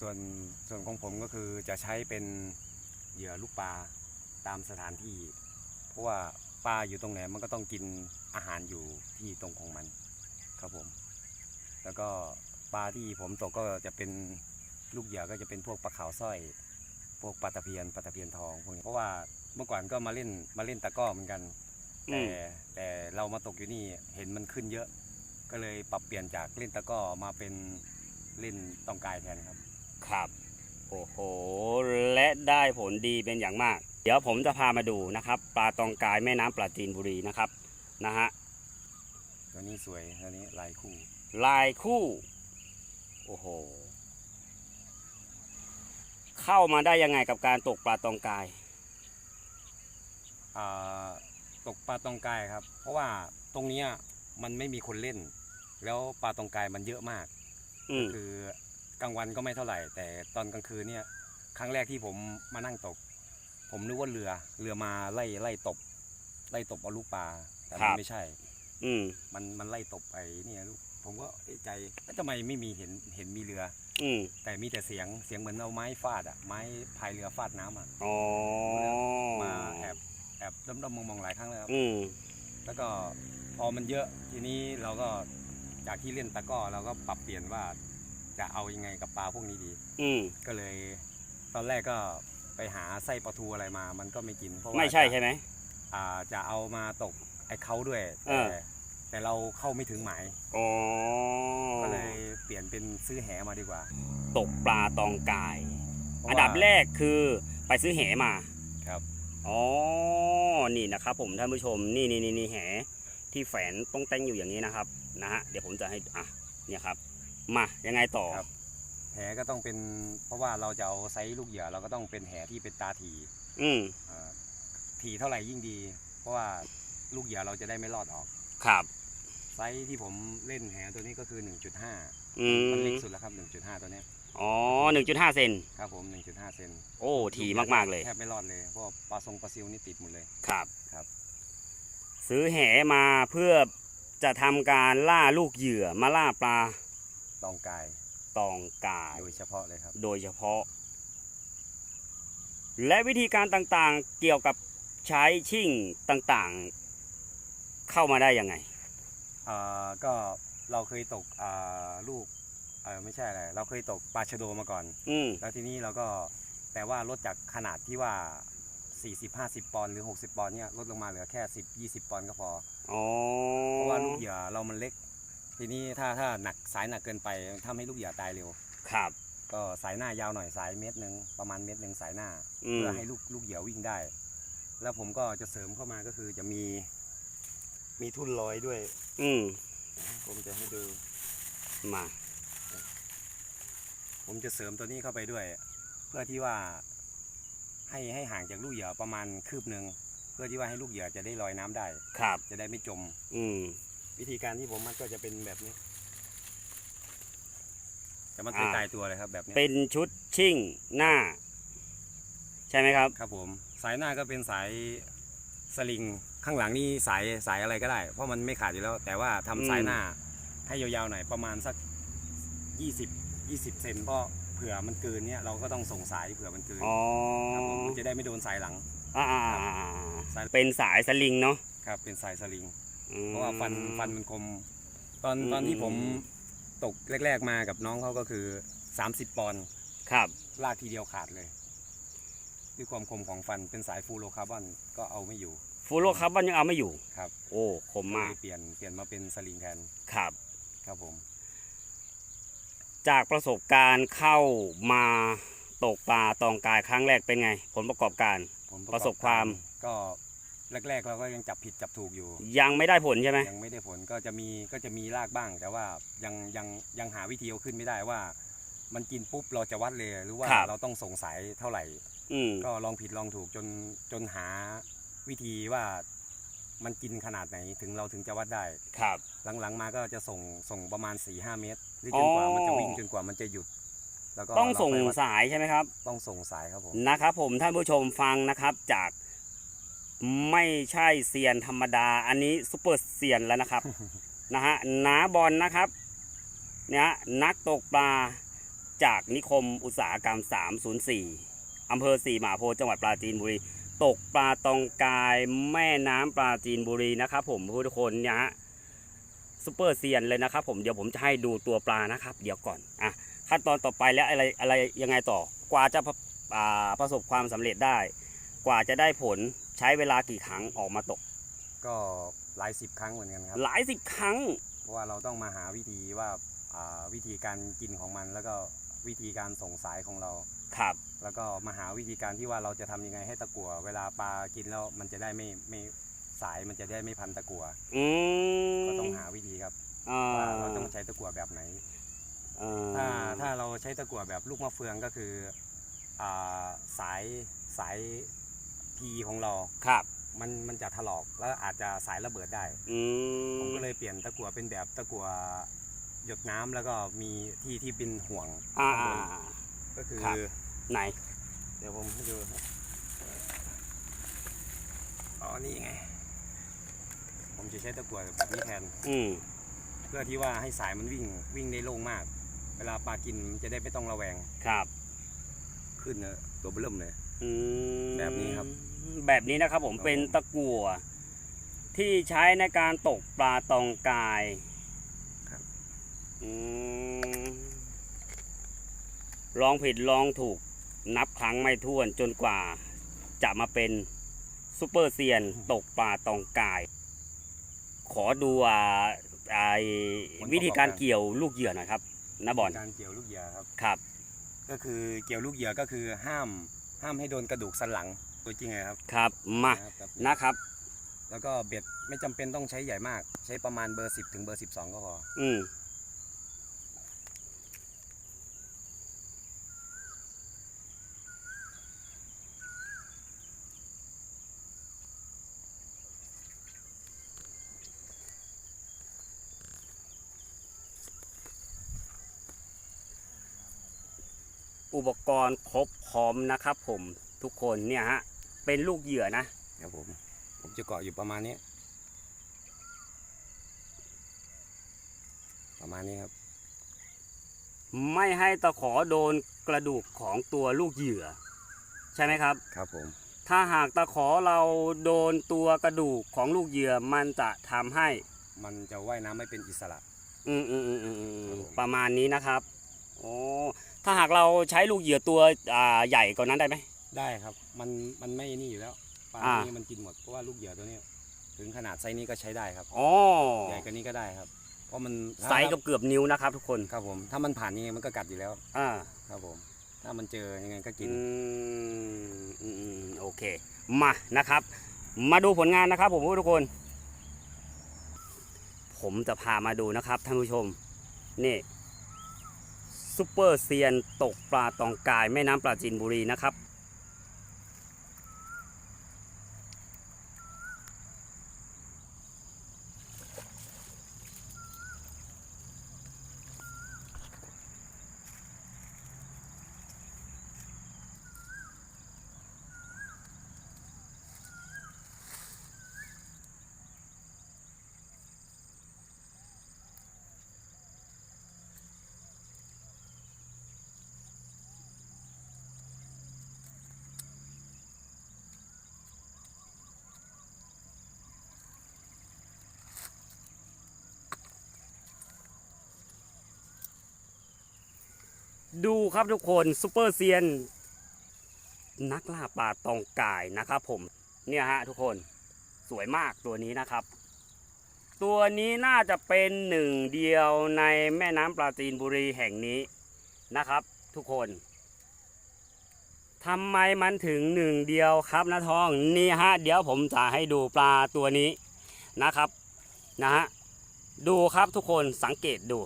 ส่วนส่วนของผมก็คือจะใช้เป็นเหยื่อลูกปลาตามสถานที่ เพราะว่าปลาอยู่ตรงไหนมันก็ต้องกินอาหารอยู่ที่ตรงของมันครับผม แล้วก็ปลาที่ผมตกก็จะเป็นลูกเหยื่อก็จะเป็นพวกปลาขาวสร้อย พวกปลาตะเพียนปลาตะเพียนทองพวกนี้เพราะว่าเมื่อก่อนก็มาเล่นมาเล่นตะกร้อเหมือนกันอืแต่มแต่เรามาตกอยู่นี่เห็นมันขึ้นเยอะ ก็เลยปรับเปลี่ยนจากเล่นตะกร้อมาเป็นเล่นตองกายแทนครับ ครับ โอ้โห และได้ผลดีเป็นอย่างมาก เดี๋ยวผมจะพามาดูนะครับ ปลาตองกายแม่น้ำปลาจีนบุรีนะครับนะฮะตัวนี้สวยตัวนี้ลายคู่ ลายคู่ โอ้โห เข้ามาได้ยังไงกับการตกปลาตองกายอ่าตกปลาตองกายครับ เพราะว่าตรงเนี้ยมันไม่มีคนเล่น แล้วปลาตองกายมันเยอะมาก อืม คือ กลางวันก็ไม่เท่าไหร่ แต่ตอนกลางคืนเนี่ยครั้งแรกที่ผมมานั่งตก ผมนึกว่าเรือเรือมาไล่ไล่ตบ ไล่ตบเอาลูกปลาแต่มันไม่ใช่ อืมมันมันไล่ตบไอ้เนี่ยลูกผมก็เอ๊ะใจเอ๊ะทำไมไม่มีเห็นเห็นมีเรือ อืมแต่มีแต่เสียงเสียงเหมือนเอาไม้ฟาดอะไม้พายเรือฟาดน้ำอะอ๋อมาแอบแอบด้อมๆมองๆหลายครั้งแล้วครับอืมแล้วก็พอมันเยอะทีนี้เราก็จากที่เล่นตะกร้อเราก็ปรับเปลี่ยนว่า จะเอายังไงกับปลาพวกนี้ดี อืมก็เลย ตอนแรกก็ไปหาไส้ปลาทูอะไรมา มันก็ไม่กินเพราะว่าไม่ใช่จะใช่ไหม อ่าจะเอามาตกไอ้เขาด้วยเอแต่อ แต่เราเข้าไม่ถึงหมายอ๋อก็เลยเปลี่ยนเป็นซื้อแหมาดีกว่าตกปลาตองกาย เพราะอันว่าดับแรกคือไปซื้อแหมา ครับอ๋อ นี่นะครับผมท่านผู้ชม นี่นี่นี่นี่แหที่แฝนต้องแต่งอยู่อย่างนี้นะครับ นะฮะ เดี๋ยวผมจะให้ อะ เนี่ยครับ มายังไงต่อครับแหก็ต้องเป็น เพราะว่าเราจะเอาไซส์ลูกเหยื่อเราก็ต้องเป็นแหที่เป็นตาถี่อืมอ่าถี่เท่าไหร่ยิ่งดี เพราะว่าลูกเหยื่อเราจะได้ไม่รอดออก ครับไซส์ที่ผมเล่นแหตัวนี้ก็คือ 1.5อืมมันเล็กสุดแล้วครับ 1.5 ตัวเนี้ยอ๋อหนึ่งจุดห้าเซนครับผม 1.5 เซนโอ้ถี่มากๆเลยแทบไม่รอดเลยเพราะว่าปลาทรงปลาซิวนี่ติดหมดเลย ครับ ครับ ซื้อแหมาเพื่อจะทำการล่าลูกเหยื่อมาล่าปลา ตองกายตองกาย โดยเฉพาะเลยครับ โดยเฉพาะ และวิธีการต่างๆเกี่ยวกับใช้ชิ่งต่างๆ เข้ามาได้ยังไงอ่าก็เราเคยตกอ่าลูกเออไม่ใช่อะไรเราเคยตกปลาชะโดมาก่อน อืมแล้วทีนี้เราก็แต่ว่าลดจากขนาดที่ว่า 40 50 ปอนด์หรือ 60 ปอนด์เนี่ยลดลงมาเหลือแค่ 10 20 ปอนด์ก็พอ อ๋อเพราะว่าลูกเหยื่อเรามันเล็ก ทีนี้ถ้าถ้าหนักสายหนักเกินไปทำให้ลูกเหยื่อตายเร็ว ครับ ก็สายหน้ายาวหน่อยสายเมตรหนึ่งประมาณเมตรหนึ่งสายหน้า อืม เพื่อให้ลูกลูกเหยื่อวิ่งได้ แล้วผมก็จะเสริมเข้ามาก็คือจะมี มีทุ่นลอยด้วย อืมผมจะให้ดู มา ผมจะเสริมตัวนี้เข้าไปด้วย เพื่อที่ว่าให้ให้ห่างจากลูกเหยื่อประมาณคืบหนึ่งเพื่อที่ว่าให้ลูกเหยื่อจะได้ลอยน้ำได้ ครับ จะได้ไม่จม อืม วิธีการที่ผมมัดก็จะเป็นแบบนี้ จะมัดอ่าตายตัวเลยครับแบบนี้เป็นชุดชิ่งหน้า ใช่ไหมครับ ครับผม สายหน้าก็เป็นสายสลิงข้างหลังนี่สายสายอะไรก็ได้ เพราะมันไม่ขาดอยู่แล้ว แต่ว่าทำอืมสายหน้า ให้ยาวๆหน่อยประมาณสัก20 20เซนเพราะเผื่อมันเกินเนี่ยเราก็ต้องส่งสายเผื่อมันเกินอ๋อครับผมมันจะได้ไม่โดนสายหลังอ่าอ่าอ่าอ่าเป็นสายสลิงเนาะครับเป็นสายสลิงอืม เพราะว่าฟันฟันมันคม ตอนอืมตอนที่ผมตกแรก ๆมากับน้องเขาก็คือ 30 ปอนด์ครับ ลากทีเดียวขาดเลยด้วยความคมของฟันเป็นสายฟูโรคาร์บอนก็เอาไม่อยู่ ฟูโรคาร์บอนยังเอาไม่อยู่ครับ โอ้คมก็มากเลยเปลี่ยนเปลี่ยนมาเป็นสลิงแทนครับ ครับผม จากประสบการณ์เข้ามาตกปลาตองกายครั้งแรกเป็นไง ผลประกอบการผมประสบความก็ แรก ๆ เราก็ยังจับผิดจับถูกอยู่ ยังไม่ได้ผลใช่ไหมยังไม่ได้ผลก็จะมีก็จะมีลากบ้าง แต่ว่ายังยังยังหาวิธีเอาขึ้นไม่ได้ว่า มันกินปุ๊บเราจะวัดเลยหรือว่าเราต้องส่งสายเท่าไหร่อืมก็ลองผิดลองถูกจนจนหาวิธีว่ามันกินขนาดไหนถึงเราถึงจะวัดได้ ครับ หลังๆมาก็จะส่งส่งประมาณ4ี่ห้าเมตรหรือจนกว่าอ๋อมันจะวิ่งจนกว่ามันจะหยุด แล้วก็ต้องส่งเราค่ยวัดสายใช่ไหมครับ ต้องส่งสายครับผมนะครับผมท่านผู้ชมฟังนะครับจาก ไม่ใช่เซียนธรรมดา อันนี้ซุปเปอร์เซียนแล้วนะครับนะฮะนาบอลนะครับเนี่ยนักตกปลาจากนิคมอุตสาหกรรม 304อำเภอสีมหาโพธิ์จังหวัดปราจีนบุรี ตกปลาตองกายแม่น้ำปราจีนบุรีนะครับ ผมทุกคนเนี่ยฮะซูเปอร์เซียนเลยนะครับ ผมเดี๋ยวผมจะให้ดูตัวปลานะครับ เดี๋ยวก่อนอะขั้นตอนต่อไปแล้วอะไรอะไรยังไงต่อกว่าจะอ่าประสบความสำเร็จได้ กว่าจะได้ผล ใช้เวลากี่ครั้งออกมาตก ก็หลายสิบครั้งเหมือนกันครับ หลายสิบครั้ง เพราะว่าเราต้องมาหาวิธีว่าอ่าวิธีการกินของมัน แล้วก็วิธีการส่งสายของเรา ครับ แล้วก็มาหาวิธีการที่ว่าเราจะทำยังไงให้ตะกั่วเวลาปลากินแล้วมันจะได้ไม่ไม่สายมันจะได้ไม่พันตะกั่วอืมก็ต้องหาวิธีครับอ่าว่าเราต้องใช้ตะกั่วแบบไหน อ่าถ้าถ้าเราใช้ตะกั่วแบบลูกมะเฟืองก็คืออ่าสายสาย พีของเรา ครับ มันมันจะถลอกแล้วอาจจะสายระเบิดได้ อืมผมก็เลยเปลี่ยนตะกั่วเป็นแบบตะกั่วหยดน้ำแล้วก็มีที่ที่เป็นห่วงอ่า ข้างบนก็คือ ครับ ไหน เดี๋ยวผมให้ดูครับอ๋อนี่ไง ผมจะใช้ตะกั่วแบบนี้แทน อืมเพื่อที่ว่าให้สายมันวิ่งวิ่งได้โล่งมาก เวลาปลากินมันจะได้ไม่ต้องระแวงครับ ขึ้นเนอะตัวเบิ่มเลย อืมแบบนี้ครับ แบบนี้นะครับผมครับเป็นตะกั่วที่ใช้ในการตกปลาตองกายครับอืมลองผิดลองถูกนับครั้งไม่ถ้วนจนกว่าจะมาเป็นซูเปอร์เซียนตกปลาตองกาย ขอดูอ่าไอ้วิธีการเกี่ยวลูกเหยื่อหน่อยครับนะบอลการเกี่ยวลูกเหยื่อครับครับ ก็คือเกี่ยวลูกเหยื่อก็คือห้ามห้ามให้โดนกระดูกสันหลัง ตัวจริงไงครับครับมานะครับ นะครับ แล้วก็เบ็ดไม่จำเป็นต้องใช้ใหญ่มาก ใช้ประมาณเบอร์10ถึงเบอร์12ก็พอ อืมอุปกรณ์ครบพร้อมนะครับผมทุกคนเนี่ยฮะ เป็นลูกเหยื่อนะครับผม ผมจะเกาะอยู่ประมาณนี้ ประมาณนี้ครับ ไม่ให้ตะขอโดนกระดูกของตัวลูกเหยื่อ ใช่ไหมครับ ครับผม ถ้าหากตะขอเราโดนตัวกระดูกของลูกเหยื่อมันจะทำให้ มันจะว่ายน้ำไม่เป็นอิสระ อืมอืมอืมอืมอืครับมผมประมาณนี้นะครับโอ้ถ้าหากเราใช้ลูกเหยื่อตัวอ่าใหญ่กว่านั้นได้ไหม ได้ครับ มันมันไม่นี่อยู่แล้วปลาอ่านี้มันกินหมดเพราะว่าลูกเหยื่อตัวเนี้ยถึงขนาดไซส์นี้ก็ใช้ได้ครับอ๋อใหญ่กว่านี้ก็ได้ครับ เพราะมันไซส์กับเกือบนิ้วนะครับทุกคนครับผมถ้ามันผ่านยังไงมันก็กัดอยู่แล้วอ่าครับผม ถ้ามันเจอยังไงก็กิน อืมอืมอืมโอเค มานะครับ มาดูผลงานนะครับ ผมทุกคน ผมจะพามาดูนะครับท่านผู้ชม นี่ซูเปอร์เซียนตกปลาตองกายแม่น้ำปลาจีนบุรีนะครับ ดูครับทุกคนซูเปอร์เซียน นักล่าปลาตองกายนะครับผมเนี่ยฮะทุกคนสวยมากตัวนี้นะครับ ตัวนี้น่าจะเป็นหนึ่งเดียวในแม่น้ำปลาจีนบุรีแห่งนี้นะครับ ทุกคนทำไมมันถึงหนึ่งเดียวครับนะทองนี่ฮะเดี๋ยวผมจะให้ดูปลาตัวนี้นะครับนะฮะดูครับทุกคนสังเกตดู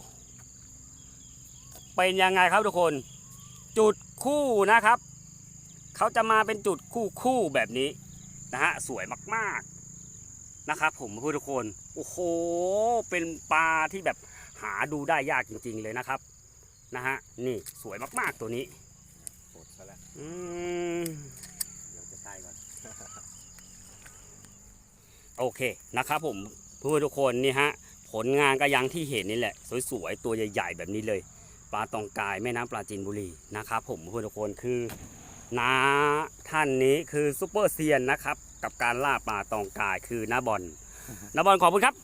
เป็นยังไงครับทุกคน จุดคู่นะครับ เขาจะมาเป็นจุดคู่คู่แบบนี้นะฮะสวยมากๆนะครับ ผมพูดทุกคนโอ้โหเป็นปลาที่แบบหาดูได้ยากจริง ๆ เลยนะครับนะฮะนี่สวยมากๆตัวนี้ปวดซะแล้วอืมเดี๋ยวจะตายก่อนโอเคนะครับ ผมพูดทุกคนนี่ฮะผลงานก็อยังที่เห็นนี่แหละ สวยๆตัวใหญ่ ๆ แบบนี้เลย ปลาตองกายแม่น้ำปลาจีนบุรีนะครับ ผมทุกคนคือน้าท่านนี้คือซูเปอร์เซียนนะครับ กับการล่าปลาตองกายคือน้าบอลน้าบอลขอบคุณครับครับผม